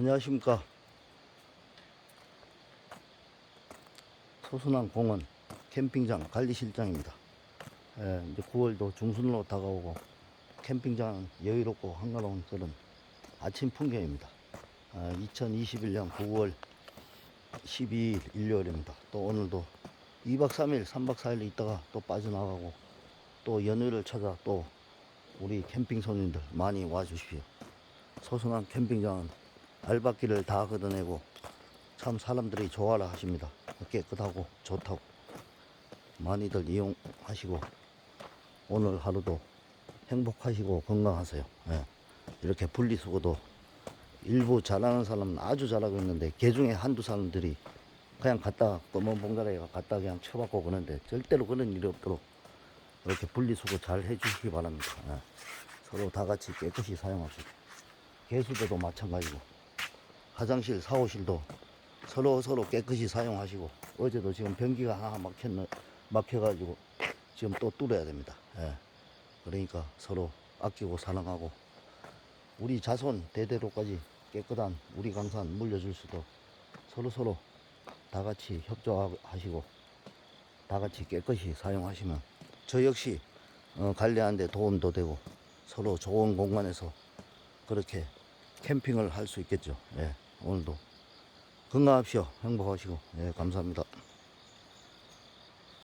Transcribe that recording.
안녕하십니까. 소순항 공원 캠핑장 관리실장입니다. 예, 이제 9월도 중순으로 다가오고 캠핑장은 여유롭고 한가로운 그런 아침 풍경입니다. 아, 2021년 9월 12일 일요일입니다. 또 오늘도 2박 3일, 3박 4일 있다가 또 빠져나가고 또 연휴를 찾아 또 우리 캠핑 손님들 많이 와주십시오. 소순한 캠핑장은 알바끼를 다 걷어내고 참 사람들이 좋아라 하십니다. 깨끗하고 좋다고 많이들 이용하시고 오늘 하루도 행복하시고 건강하세요. 예. 이렇게 분리수거도 일부 잘하는 사람은 아주 잘하고 있는데 개 중에 한두 사람들이 그냥 갖다 검은 봉다리에 갖다 그냥 쳐박고 그러는데 절대로 그런 일이 없도록 이렇게 분리수거 잘 해주시기 바랍니다. 예. 서로 다 같이 깨끗이 사용합시다. 개수대도 마찬가지고 화장실, 사호실도 서로 서로 깨끗이 사용하시고 어제도 지금 변기가 하나 막혔 막혀가지고 지금 또 뚫어야 됩니다. 예. 그러니까 서로 아끼고 사랑하고 우리 자손 대대로까지 깨끗한 우리 강산 물려줄 수도 서로 서로 다 같이 협조하시고 다 같이 깨끗이 사용하시면 저 역시 어, 관리하는데 도움도 되고 서로 좋은 공간에서 그렇게 캠핑을 할 수 있겠죠. 예, 오늘도 건강합시오. 행복하시고, 예, 감사합니다.